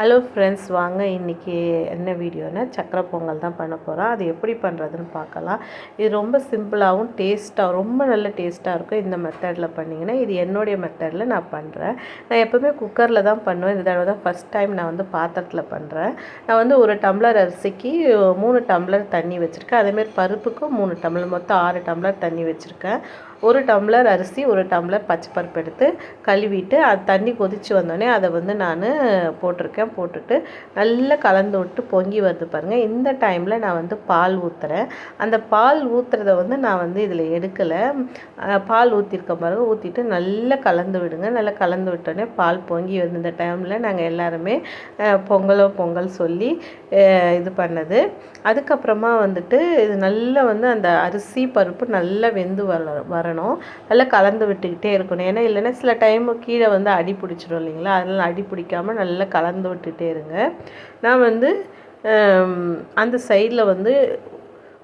Hello friends வாங்க இன்றைக்கி என்ன வீடியோனா சக்கரை பொங்கல் தான் பண்ண போகிறோம் அது எப்படி பண்ணுறதுன்னு பார்க்கலாம். இது ரொம்ப சிம்பிளாகவும் டேஸ்ட்டாக ரொம்ப நல்ல டேஸ்ட்டாக இருக்கும். இந்த மெத்தடில் பண்ணிங்கன்னா இது என்னுடைய மெத்தடில் நான் பண்ணுறேன் நான் எப்போவுமே குக்கரில் தான் பண்ணுவேன். இந்த தடவை தான் ஃபஸ்ட் டைம் நான் வந்து பாத்திரத்தில் பண்ணுறேன் நான் வந்து ஒரு டம்ளர் அரிசிக்கு மூணு டம்ளர் தண்ணி வச்சுருக்கேன். அதேமாரி பருப்புக்கும் மூணு டம்ளர் மொத்தம் ஆறு டம்ளர் தண்ணி வச்சுருக்கேன். ஒரு டம்ளர் அரிசி ஒரு டம்ளர் பச்சை பருப்பு எடுத்து கழுவிட்டு அது தண்ணி கொதித்து வந்தோடனே அதை வந்து நான் போட்டிருக்கேன். போட்டுட்டு நல்லா கலந்து விட்டு பொங்கி வருது பாருங்கள் இந்த டைமில் நான் வந்து பால் ஊற்றுறேன் அந்த பால் ஊற்றுறத வந்து நான் வந்து இதில் எடுக்கலை. பால் ஊற்றிருக்கேன் பாருங்கள் ஊற்றிட்டு நல்லா கலந்து விடுங்க. நல்லா கலந்து விட்டோடனே பால் பொங்கி வந்து இந்த டைமில் நாங்கள் எல்லாருமே பொங்கலோ பொங்கல் சொல்லி இது பண்ணது. அதுக்கப்புறமா வந்துட்டு இது நல்லா வந்து அந்த அரிசி பருப்பு நல்லா வெந்து வர வரணும். நல்லா கலந்து விட்டுக்கிட்டே இருக்கணும். ஏன்னா இல்லைன்னா சில டைமு கீழே வந்து அடி பிடிச்சிடும் இல்லைங்களா? அதனால் அடி பிடிக்காமல் நல்லா கலந்து விட்டு விட்டுட்டே இருங்க. நான் வந்து அந்த சைடில் வந்து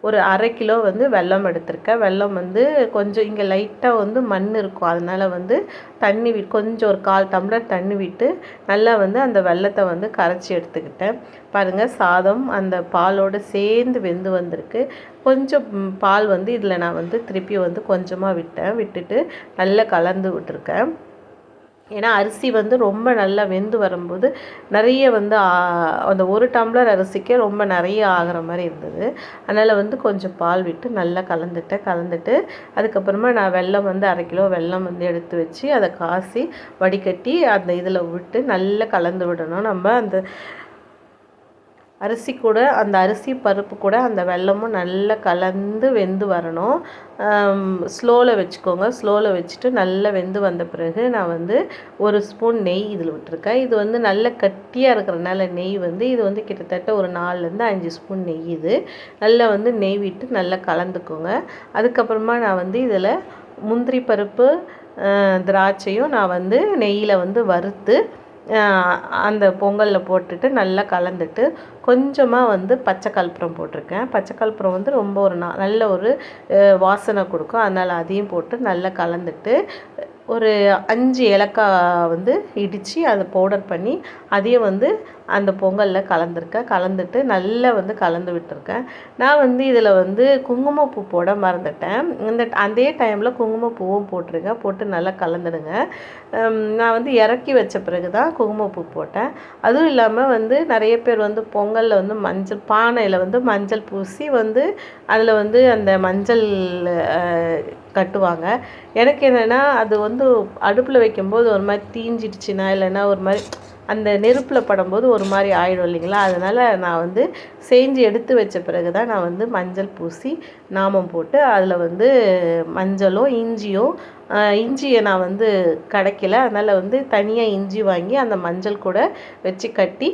ஒரு அரை கிலோ வந்து வெல்லம் எடுத்திருக்கேன். வெல்லம் வந்து கொஞ்சம் இங்கே லைட்டாக வந்து மண் இருக்கும். அதனால் வந்து தண்ணி வி கொஞ்சம் ஒரு கால் டம்ளர் தண்ணி விட்டு நல்லா வந்து அந்த வெள்ளத்தை வந்து கரைச்சி எடுத்துக்கிட்டேன். பாருங்கள் சாதம் அந்த பாலோடு சேர்ந்து வெந்து வந்திருக்கு. கொஞ்சம் பால் வந்து இதில் நான் வந்து திருப்பி வந்து கொஞ்சமாக விட்டேன். விட்டுட்டு நல்லா கலந்து விட்டுருக்கேன். ஏன்னா அரிசி வந்து ரொம்ப நல்லா வெந்து வரும்போது நிறைய வந்து அந்த ஒரு டம்ளர் அரிசிக்கே ரொம்ப நிறைய ஆகிற மாதிரி இருந்தது. அதனால் வந்து கொஞ்சம் பால் விட்டு நல்லா கலந்துட்டேன். கலந்துட்டு அதுக்கப்புறமா நான் வெல்லம் வந்து அரை கிலோ வெல்லம் வந்து எடுத்து வச்சு அதை காசி வடிகட்டி அந்த இதில் விட்டு நல்லா கலந்து விடணும். நம்ம அந்த அரிசி கூட அந்த அரிசி பருப்பு கூட அந்த வெல்லமும் நல்லா கலந்து வெந்து வரணும். ஸ்லோவில் வச்சுக்கோங்க. ஸ்லோவில் வச்சுட்டு நல்லா வெந்து வந்த பிறகு நான் வந்து ஒரு ஸ்பூன் நெய் இதில் விட்டுருக்கேன். இது வந்து நல்ல கட்டியாக இருக்கிறனால நெய் வந்து இது வந்து கிட்டத்தட்ட ஒரு நாலுலேருந்து அஞ்சு ஸ்பூன் நெய் இது. நல்லா வந்து நெய் விட்டு நல்லா கலந்துக்கோங்க. அதுக்கப்புறமா நான் வந்து இதில் முந்திரி பருப்பு திராட்சையும் நான் வந்து நெய்யில் வந்து வறுத்து அந்த பொங்கலில் போட்டுட்டு நல்லா கலந்துட்டு கொஞ்சமாக வந்து பச்சை கற்பூரம் போட்டிருக்கேன். பச்சை கற்பூரம் வந்து ரொம்ப ஒரு நல்ல ஒரு வாசனை கொடுக்கும். அதனால் அதையும் போட்டு நல்லா கலந்துட்டு ஒரு அஞ்சு ஏலக்காய் வந்து இடித்து அதை பவுடர் பண்ணி அதையும் வந்து அந்த பொங்கலில் கலந்துருக்கேன். கலந்துட்டு நல்லா வந்து கலந்து விட்டுருக்கேன். நான் வந்து இதில் வந்து குங்குமப்பூ போட மறந்துட்டேன். இந்த அதே டைமில் குங்குமப்பூவும் போட்டிருக்கேன். போட்டு நல்லா கலந்துடுங்க. நான் வந்து இறக்கி வச்ச பிறகு தான் குங்குமப்பூ போட்டேன். அதுவும் இல்லாமல் வந்து நிறைய பேர் வந்து பொங்கலில் வந்து மஞ்சள் பானையில் வந்து மஞ்சள் பூசி வந்து அதில் வந்து அந்த மஞ்சள் கட்டுவாங்க. எனக்கு என்னென்னா அது வந்து அடுப்பில் வைக்கும்போது ஒரு மாதிரி தீஞ்சிடுச்சின்னா இல்லைன்னா ஒரு மாதிரி அந்த நெருப்பில் படும்போது ஒரு மாதிரி ஆகிடும் இல்லைங்களா? அதனால் நான் வந்து செஞ்சு எடுத்து வச்ச பிறகு தான் நான் வந்து மஞ்சள் பூசி நாமம் போட்டு அதில் வந்து மஞ்சளும் இஞ்சியும் இஞ்சியை நான் வந்து கிடைக்கல. அதனால் வந்து தனியாக இஞ்சி வாங்கி அந்த மஞ்சள் கூட வச்சு கட்டி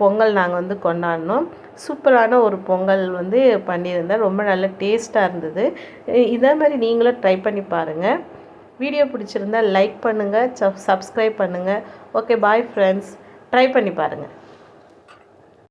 பொங்கல் நாங்கள் வந்து கொண்டாடினோம். சூப்பரான ஒரு பொங்கல் வந்து பண்ணியிருந்தேன். ரொம்ப நல்ல டேஸ்ட்டாக இருந்தது. இதே மாதிரி நீங்களும் ட்ரை பண்ணி பாருங்கள் வீடியோ பிடிச்சிருந்தா லைக் பண்ணுங்கள் சப் சப்ஸ்கிரைப் பண்ணுங்கள் ஓகே பாய் ஃப்ரெண்ட்ஸ் ட்ரை பண்ணி பாருங்கள்